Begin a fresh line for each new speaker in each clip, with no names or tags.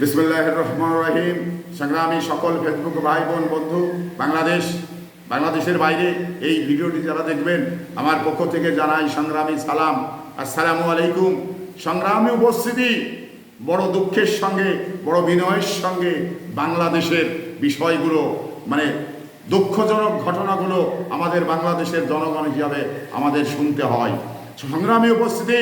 বিসমুল্লাহ রহমান রহিম। সংগ্রামী সকল ফেসবুক ভাই বোন বন্ধু, বাংলাদেশ, বাংলাদেশের বাইরে এই ভিডিওটি যারা দেখবেন, আমার পক্ষ থেকে জানাই সংগ্রামী সালাম। আসসালামু আলাইকুম। সংগ্রামী উপস্থিতি, বড় দুঃখের সঙ্গে, বড় বিনয়ের সঙ্গে বাংলাদেশের বিষয়গুলো মানে দুঃখজনক ঘটনাগুলো আমাদের বাংলাদেশের জনগণ হিসাবে আমাদের শুনতে হয়। সংগ্রামী উপস্থিতি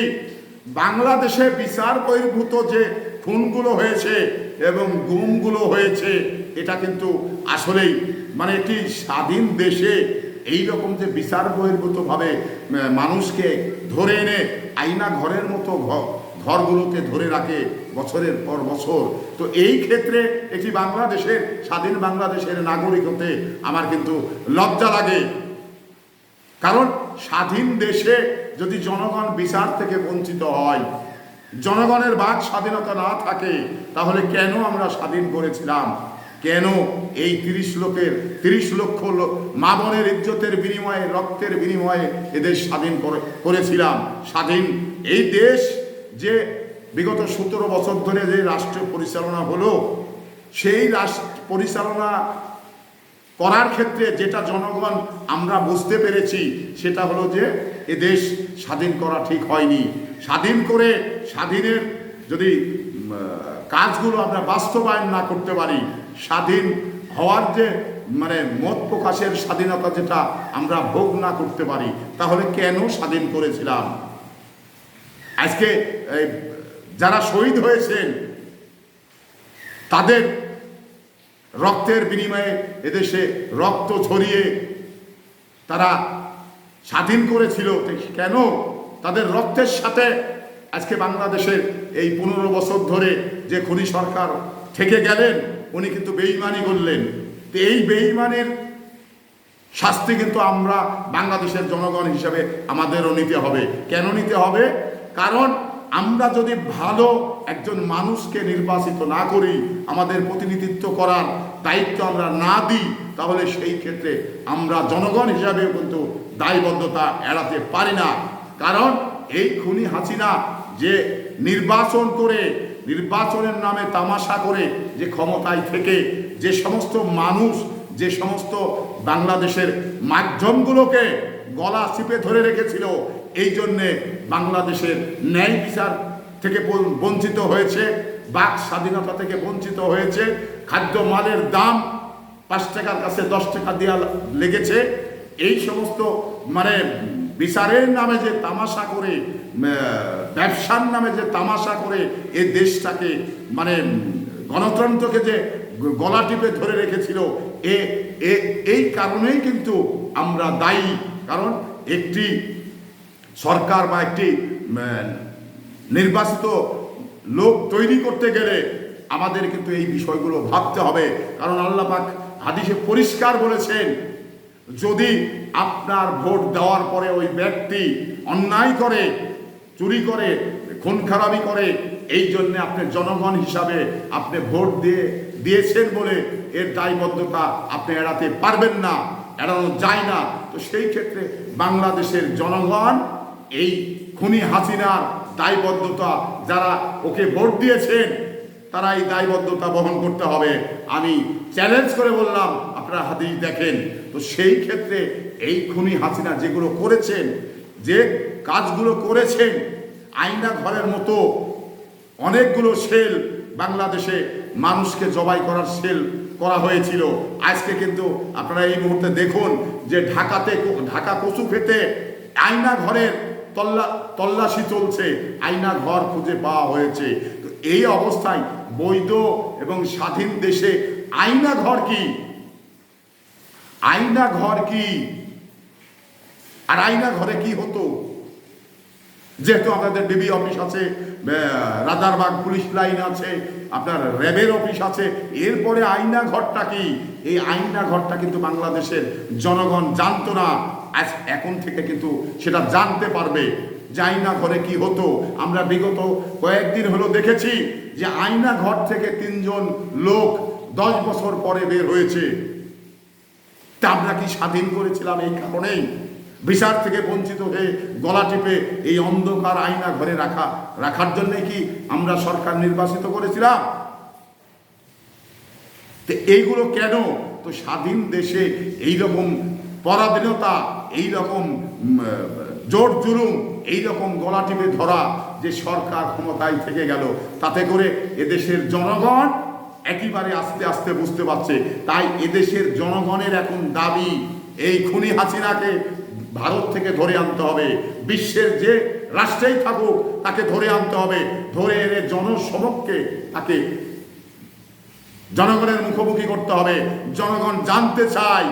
বাংলাদেশে বিচার বহির্ভূত যে খুনগুলো হয়েছে এবং গুমগুলো হয়েছে, এটা কিন্তু আসলেই মানে একটি স্বাধীন দেশে এই রকম যে বিচার বহির্ভূতভাবে মানুষকে ধরে এনে আইনা ঘরের মতো ঘ- ঘরগুলোতে ধরে রাখে বছরের পর বছর। তো এই ক্ষেত্রে একটি বাংলাদেশের, স্বাধীন বাংলাদেশের নাগরিক হতে আমার কিন্তু লজ্জা লাগে। কারণ স্বাধীন দেশে যদি জনগণ বিচার থেকে বঞ্চিত হয়, জনগণের বাক স্বাধীনতা না থাকে, তাহলে কেন আমরা স্বাধীন করেছিলাম? কেন এই তিরিশ লোকের, তিরিশ লক্ষ লোক মা বোনের ইজ্জতের বিনিময়ে, রক্তের বিনিময়ে এদের স্বাধীন করেছিলাম? স্বাধীন এই দেশ যে বিগত সতেরো বছর ধরে যে রাষ্ট্র পরিচালনা হলো, সেই রাষ্ট্র পরিচালনা করার ক্ষেত্রে যেটা জনগণ আমরা বুঝতে পেরেছি, সেটা হলো যে এ দেশ স্বাধীন করা ঠিক হয়নি। স্বাধীন করে স্বাধীনের যদি কাজগুলো আমরা বাস্তবায়ন না করতে পারি, স্বাধীন হওয়ার যে মানে মত প্রকাশের স্বাধীনতা যেটা আমরা ভোগ না করতে পারি, তাহলে কেন স্বাধীন করেছিলাম? আজকে যারা শহীদ হয়েছেন, তাদের রক্তের বিনিময়ে এদেশে রক্ত ছড়িয়ে তারা স্বাধীন করেছিল। কেন? তাদের রক্তের সাথে আজকে বাংলাদেশের এই পনেরো বছর ধরে যে খনি সরকার থেকে গেলেন, উনি কিন্তু বেইমানি করলেন। তো এই বেইমানির শাস্তি কিন্তু আমরা বাংলাদেশের জনগণ হিসাবে আমাদেরও নিতে হবে। কেন নিতে হবে? কারণ আমরা যদি ভালো একজন মানুষকে নির্বাচিত না করি, আমাদের প্রতিনিধিত্ব করার দায়িত্ব আমরা না দিই, তাহলে সেই ক্ষেত্রে আমরা জনগণ হিসাবে কিন্তু দায়বদ্ধতা এড়াতে পারি না। কারণ এই খুনি হাসিনা যে নির্বাচন করে, নির্বাচনের নামে তামাশা করে যে ক্ষমতায় থেকে, যে সমস্ত মানুষ, যে সমস্ত বাংলাদেশের মাধ্যমগুলোকে গলা চিপে ধরে রেখেছিল, এই জন্যে বাংলাদেশের ন্যায় বিচার থেকে বঞ্চিত হয়েছে, বাক স্বাধীনতা থেকে বঞ্চিত হয়েছে। খাদ্য মালের দাম পাঁচ টাকার কাছে দশ টাকা দেওয়া লেগেছে। এই সমস্ত মানে বিচারের নামে যে তামাশা করে ব্যবসার নামে যে তামাশা করে এই দেশটাকে মানে গণতন্ত্রকে যে গলা টিপে ধরে রেখেছিল, এ, এ- এই কারণেই কিন্তু আমরা দায়ী। কারণ একটি সরকার বা একটি নির্বাচিত লোক তৈরি করতে গেলে আমাদের কিন্তু এই বিষয়গুলো ভাবতে হবে। কারণ আল্লাহ পাক হাদিসে পরিষ্কার বলেছেন, যদি আপনার ভোট দেওয়ার পরে ওই ব্যক্তি অন্যায় করে, চুরি করে, খুন খারাপি করে, এই জন্য আপনি জনগণ হিসাবে আপনি ভোট দিয়ে, দিয়েছেন বলে এর দায়বদ্ধতা আপনি এড়াতে পারবেন না, এড়ানো যায় না। তো সেই ক্ষেত্রে বাংলাদেশের জনগণ এই খুনি হাসিনার দায়বদ্ধতা, যারা ওকে ভোট দিয়েছেন তারা এই দায়বদ্ধতা বহন করতে হবে। আমি চ্যালেঞ্জ করে বললাম, আপনারা হাতেই দেখেন। তো সেই ক্ষেত্রে এই খুনি হাসিনা যেগুলো করেছেন, যে কাজগুলো করেছেন আইনা ঘরের মতো অনেকগুলো সেল বাংলাদেশে মানুষকে জবাই করার সেল করা হয়েছিল। আজকে কিন্তু আপনারা এই মুহূর্তে দেখুন যে ঢাকাতে, ঢাকা কচু খেতে আয়না ঘরের তল্লা, তল্লাশি চলছে। আয়না ঘর খুঁজে পাওয়া হয়েছে। এই অবস্থায় বৈধ এবং স্বাধীন দেশে আয়না ঘর কি? আয়না ঘর কি? আর আয়না ঘরে কি হতো? যেহেতু আপনাদের ডিবি অফিস আছে রাজারবাগ পুলিশ লাইন আছে, আপনার র্যাবের অফিস আছে, এরপরে আইনা ঘরটা কি? এই আইনা ঘরটা কিন্তু বাংলাদেশের জনগণ জানতো না। আজ এখন থেকে কিন্তু সেটা জানতে পারবে। যে না ঘরে কি হতো? আমরা বিগত কয়েকদিন হলো দেখেছি যে আইনা ঘর থেকে তিনজন লোক দশ বছর পরে বের হয়েছে। তা আমরা কি স্বাধীন করেছিলাম এই কারণেই? বিচার থেকে বঞ্চিত হয়ে গলা টিপে এই অন্ধকার আয়না ঘরে রাখা, রাখার জন্য কি আমরা সরকার নির্বাচিত করেছিলাম? তো এইগুলো কেন? তো স্বাধীন দেশে এই রকম পরাধীনতা এই রকম জোর জুলুম এই রকম গলা টিপে ধরা যে সরকার ক্ষমতায় থেকে গেল, তাতে করে এদেশের জনগণ একেবারে আস্তে আস্তে বুঝতে পারছে। তাই এদেশের জনগণের এখন দাবি, এই খুনি হাসিনাকে ভারত থেকে ধরে আনতে হবে। বিশ্বের যে রাষ্ট্রেই থাকুক, তাকে ধরে আনতে হবে। ধরে এনে জনসমক্ষে তাকে জনগণের মুখোমুখি করতে হবে। জনগণ জানতে চায়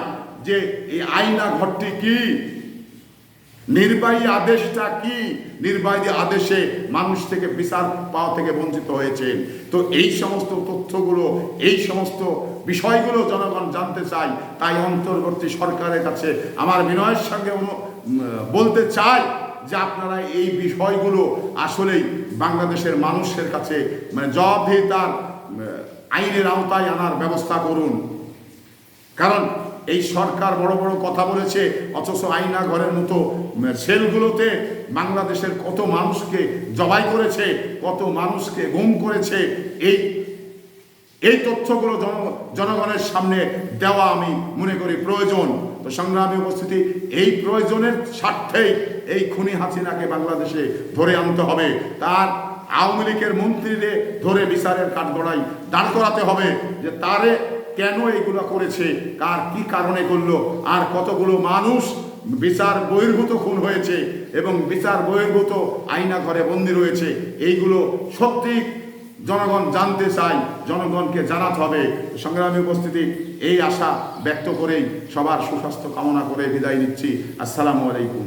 যে এই আইনা ঘরটি কি নির্বাহী আদেশটা কি? নির্বাহী আদেশে মানুষ থেকে বিচার পাওয়া থেকে বঞ্চিত হয়েছেন তো এই সমস্ত তথ্যগুলো, এই সমস্ত বিষয়গুলো জনগণ জানতে চাই তাই অন্তর্বর্তী সরকারের কাছে আমার বিনয়ের সঙ্গে বলতে চাই যে আপনারা এই বিষয়গুলো আসলেই বাংলাদেশের মানুষের কাছে মানে জবাবদিহিতার আইনের আওতায় আনার ব্যবস্থা করুন। কারণ এই সরকার বড় বড় কথা বলেছে, অথচ আইনা ঘরের মতো সেলগুলোতে বাংলাদেশের কত মানুষকে জবাই করেছে, কত মানুষকে গুম করেছে, এই এই তথ্যগুলো জন, জনগণের সামনে দেওয়া আমি মনে করি প্রয়োজন। তো সংগ্রামী উপস্থিতি, এই প্রয়োজনের স্বার্থেই এই খুনি হাসিনাকে বাংলাদেশে ধরে আনতে হবে। তার আওয়ামী লীগের মন্ত্রীদের ধরে বিচারের কাঠগড়াই দাঁড় করাতে হবে, যে তারে কেন এগুলো করেছে? কার কি কারণে করল? আর কতগুলো মানুষ বিচার বহির্ভূত খুন হয়েছে এবং বিচার বহির্ভূত আইনা ঘরে বন্দি রয়েছে? এইগুলো সত্যি জনগণ জানতে চাই জনগণকে জানাতে হবে। সংগ্রামী উপস্থিতি, এই আশা ব্যক্ত করেই সবার সুস্বাস্থ্য কামনা করে বিদায় নিচ্ছি। আসসালামু আলাইকুম।